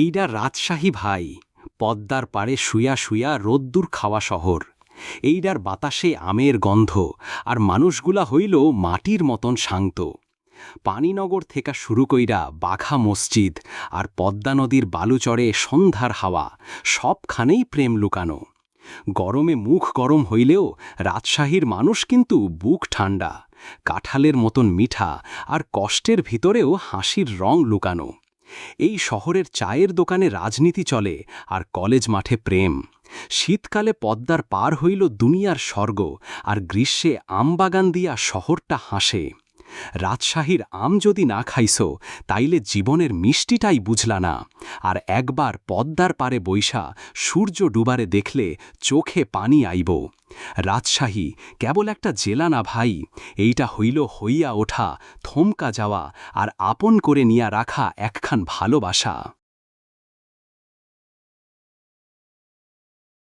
এইডা রাজশাহী ভাই, পদ্মার পাড়ে শুয়া শুয়া রোদ্দুর খাওয়া শহর। এইডার বাতাসে আমের গন্ধ, আর মানুষগুলা হইল মাটির মতন শান্ত। পানিনগর থেকে শুরু কইরা বাঘা মসজিদ, আর পদ্মা নদীর বালুচরে সন্ধ্যার হাওয়া, সবখানেই প্রেম লুকানো। গরমে মুখ গরম হইলেও রাজশাহীর মানুষ কিন্তু বুক ঠান্ডা কাঁঠালের মতন মিঠা, আর কষ্টের ভিতরেও হাসির রং লুকানো। এই শহরের চায়ের দোকানে রাজনীতি চলে আর কলেজ মাঠে প্রেম। শীতকালে পদ্মার পার হইল দুনিয়ার স্বর্গ আর গ্রীষ্মে আমবাগান দিয়া শহরটা হাসে। রাজশাহীর আম যদি না খাইস তাইলে জীবনের মিষ্টিটাই বুঝলা না। আর একবার পদ্মার পারে বৈশা সূর্য ডুবারে দেখলে চোখে পানি আইব। রাজশাহী, কেবল একটা জেলা না ভাই, এইটা হইল হইয়া ওঠা, থমকা যাওয়া, আর আপন করে নিয়া রাখা একখান ভালোবাসা।